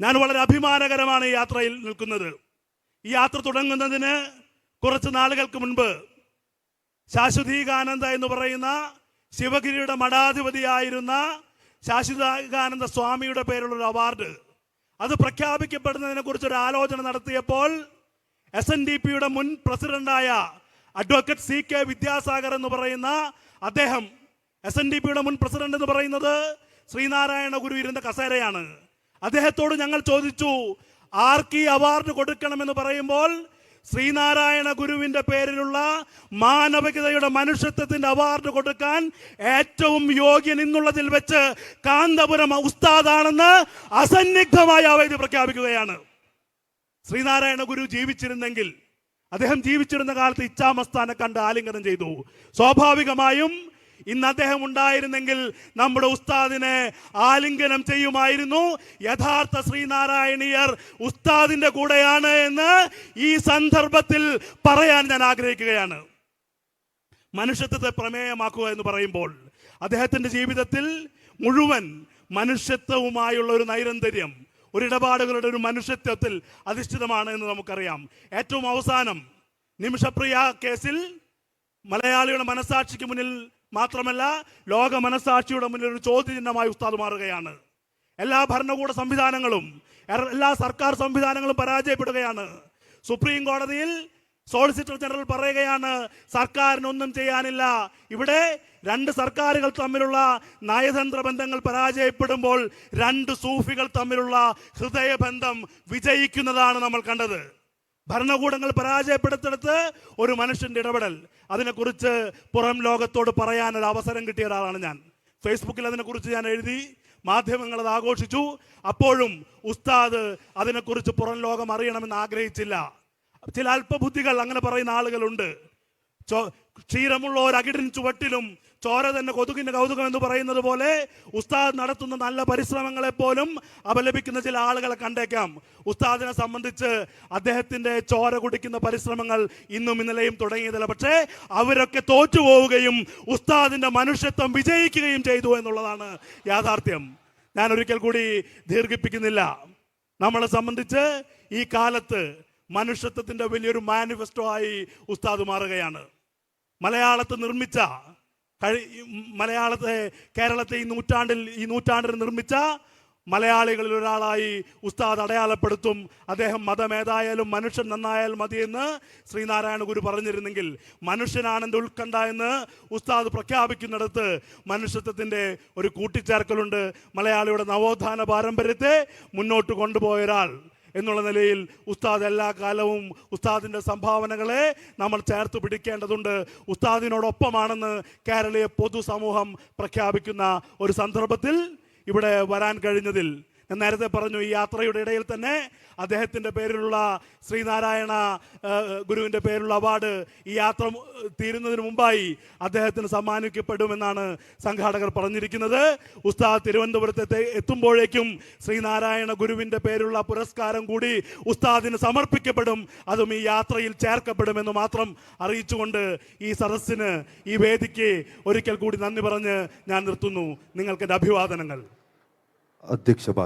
ഞാൻ വളരെ അഭിമാനകരമാണ് ഈ യാത്രയിൽ നിൽക്കുന്നത്. ഈ യാത്ര തുടങ്ങുന്നതിന് കുറച്ച് നാളുകൾക്ക് മുൻപ് ശാശ്വതീകാനന്ദ എന്ന് പറയുന്ന ശിവഗിരിയുടെ മഠാധിപതിയായിരുന്ന ശാശ്വതീകാനന്ദ സ്വാമിയുടെ പേരുള്ള ഒരു അവാർഡ്. അത് പ്രഖ്യാപിക്കപ്പെടുന്നതിനെ കുറിച്ച് ഒരു ആലോചന നടത്തിയപ്പോൾ എസ് എൻ ഡി പിയുടെ മുൻ പ്രസിഡന്റായ അഡ്വക്കേറ്റ് സി കെ വിദ്യാസാഗർ എന്ന് പറയുന്ന അദ്ദേഹം എസ് എൻ ഡി പിയുടെ മുൻ പ്രസിഡന്റ് എന്ന് പറയുന്നത് ശ്രീനാരായണ ഗുരു ഇരുന്ന കസേരയാണ്. അദ്ദേഹത്തോട് ഞങ്ങൾ ചോദിച്ചു ആർക്ക് ഈ അവാർഡ് കൊടുക്കണമെന്ന് പറയുമ്പോൾ ശ്രീനാരായണ ഗുരുവിന്റെ പേരിലുള്ള മാനവികതയുടെ മനുഷ്യത്വത്തിന്റെ അവാർഡ് കൊടുക്കാൻ ഏറ്റവും യോഗ്യൻ എന്നുള്ളതിൽ വെച്ച് കാന്തപുരം ഉസ്താദാണെന്ന് അസന്നിഗ്ധമായ അവധി പ്രഖ്യാപിക്കുകയാണ്. ശ്രീനാരായണ ഗുരു ജീവിച്ചിരുന്നെങ്കിൽ അദ്ദേഹം ജീവിച്ചിരുന്ന കാലത്ത് ഇച്ഛാമസ്ഥാനെ കണ്ട് ആലിംഗനം ചെയ്തു. സ്വാഭാവികമായും ഇന്ന് അദ്ദേഹം ഉണ്ടായിരുന്നെങ്കിൽ നമ്മുടെ ഉസ്താദിനെ ആലിംഗനം ചെയ്യുമായിരുന്നു. യഥാർത്ഥ ശ്രീനാരായണീയർ ഉസ്താദിന്റെ കൂടെയാണ് എന്ന് ഈ സന്ദർഭത്തിൽ പറയാൻ ഞാൻ ആഗ്രഹിക്കുകയാണ്. മനുഷ്യത്വത്തെ പ്രമേയമാക്കുക എന്ന് പറയുമ്പോൾ അദ്ദേഹത്തിന്റെ ജീവിതത്തിൽ മുഴുവൻ മനുഷ്യത്വവുമായുള്ള ഒരു നൈരന്തര്യം ഒരു ഇടപാടുകളുടെ ഒരു മനുഷ്യത്വത്തിൽ അധിഷ്ഠിതമാണ് എന്ന് നമുക്കറിയാം. ഏറ്റവും അവസാനം നിമിഷപ്രിയ കേസിൽ മലയാളിയുടെ മനസാക്ഷിക്ക് മുന്നിൽ മാത്രമല്ല ലോക മനസാക്ഷിയുടെ മുന്നിൽ ഒരു ചോദ്യചിഹ്നമായി ഉസ്താദ് മാറുകയാണ്. എല്ലാ ഭരണകൂട സംവിധാനങ്ങളും എല്ലാ സർക്കാർ സംവിധാനങ്ങളും പരാജയപ്പെടുകയാണ്. സുപ്രീം കോടതിയിൽ സോളിസിറ്റർ ജനറൽ പറയുകയാണ് സർക്കാരിനൊന്നും ചെയ്യാനില്ല. ഇവിടെ രണ്ട് സർക്കാരുകൾ തമ്മിലുള്ള നയതന്ത്ര ബന്ധങ്ങൾ പരാജയപ്പെടുമ്പോൾ രണ്ട് സൂഫികൾ തമ്മിലുള്ള ഹൃദയബന്ധം വിജയിക്കുന്നതാണ് നമ്മൾ കണ്ടത്. ഭരണകൂടങ്ങൾ പരാജയപ്പെടുത്തിടത്ത് ഒരു മനുഷ്യന്റെ ഇടപെടൽ അതിനെക്കുറിച്ച് പുറം ലോകത്തോട് പറയാനൊരു അവസരം കിട്ടിയ ഒരാളാണ് ഞാൻ ഫേസ്ബുക്കിൽ അതിനെക്കുറിച്ച് ഞാൻ എഴുതി മാധ്യമങ്ങൾ അത് ആഘോഷിച്ചു. അപ്പോഴും ഉസ്താദ് അതിനെക്കുറിച്ച് പുറം ലോകം അറിയണമെന്ന് ആഗ്രഹിച്ചില്ല. ചില അല്പബുദ്ധികൾ അങ്ങനെ പറയുന്ന ആളുകളുണ്ട്. ക്ഷീരമുള്ള ഒരു അകിടിൻ ചുവട്ടിലും ചോര തന്നെ കൊതുകിന്റെ കൗതുകം എന്ന് പറയുന്നത് പോലെ ഉസ്താദ് നടത്തുന്ന നല്ല പരിശ്രമങ്ങളെ പോലും അപലപിക്കുന്ന ചില ആളുകളെ കണ്ടേക്കാം. ഉസ്താദിനെ സംബന്ധിച്ച് അദ്ദേഹത്തിന്റെ ചോര കുടിക്കുന്ന പരിശ്രമങ്ങൾ ഇന്നും ഇന്നലെയും തുടങ്ങിയതല്ല. പക്ഷേ അവരൊക്കെ തോറ്റുപോവുകയും ഉസ്താദിന്റെ മനുഷ്യത്വം വിജയിക്കുകയും ചെയ്തു എന്നുള്ളതാണ് യാഥാർത്ഥ്യം. ഞാൻ ഒരിക്കൽ കൂടി ദീർഘിപ്പിക്കുന്നില്ല. നമ്മളെ സംബന്ധിച്ച് ഈ കാലത്ത് മനുഷ്യത്വത്തിന്റെ വലിയൊരു മാനിഫെസ്റ്റോ ആയി ഉസ്താദ് മാറുകയാണ്. മലയാളത്തെ നിർമ്മിച്ച കഴി മലയാളത്തെ കേരളത്തെ ഈ നൂറ്റാണ്ടിൽ ഈ നൂറ്റാണ്ടിൽ നിർമ്മിച്ച മലയാളികളിൽ ഒരാളായി ഉസ്താദ് അടയാളപ്പെടുത്തും. അദ്ദേഹം മതമേതായാലും മനുഷ്യൻ നന്നായാൽ മതിയെന്ന് ശ്രീനാരായണ ഗുരു പറഞ്ഞിരുന്നെങ്കിൽ മനുഷ്യനാണെന്ന് ഉത്കണ്ഠ എന്ന് ഉസ്താദ് പ്രഖ്യാപിക്കുന്നിടത്ത് മനുഷ്യത്വത്തിന്റെ ഒരു കൂട്ടിച്ചേർക്കലുണ്ട്. മലയാളിയുടെ നവോത്ഥാന പാരമ്പര്യത്തെ മുന്നോട്ട് കൊണ്ടുപോയ ഒരാൾ എന്നുള്ള നിലയിൽ ഉസ്താദ് എല്ലാ കാലവും ഉസ്താദിന്റെ സംഭാവനകളെ നമ്മൾ ചേർത്ത് പിടിക്കേണ്ടതുണ്ട്. ഉസ്താദിനോടൊപ്പമാണെന്ന് കേരളീയ പൊതുസമൂഹം പ്രഖ്യാപിക്കുന്ന ഒരു സന്ദർഭത്തിൽ ഇവിടെ വരാൻ കഴിഞ്ഞതിൽ ഞാൻ നേരത്തെ പറഞ്ഞു ഈ യാത്രയുടെ ഇടയിൽ തന്നെ അദ്ദേഹത്തിന്റെ പേരിലുള്ള ശ്രീനാരായണ ഗുരുവിന്റെ പേരിലുള്ള അവാർഡ് ഈ യാത്ര തീരുന്നതിന് മുമ്പായി അദ്ദേഹത്തിന് സമ്മാനിക്കപ്പെടുമെന്നാണ് സംഘാടകർ പറഞ്ഞിരിക്കുന്നത്. ഉസ്താദ് തിരുവനന്തപുരത്തെ എത്തുമ്പോഴേക്കും ശ്രീനാരായണ ഗുരുവിന്റെ പേരിലുള്ള പുരസ്കാരം കൂടി ഉസ്താദിന് സമർപ്പിക്കപ്പെടും. അതും ഈ യാത്രയിൽ ചേർക്കപ്പെടുമെന്ന് മാത്രം അറിയിച്ചുകൊണ്ട് ഈ സദസ്സിന് ഈ വേദിക്ക് ഒരിക്കൽ കൂടി നന്ദി പറഞ്ഞ് ഞാൻ നിർത്തുന്നു. നിങ്ങൾക്ക് എന്റെ അഭിവാദനങ്ങൾ. അധ്യക്ഷ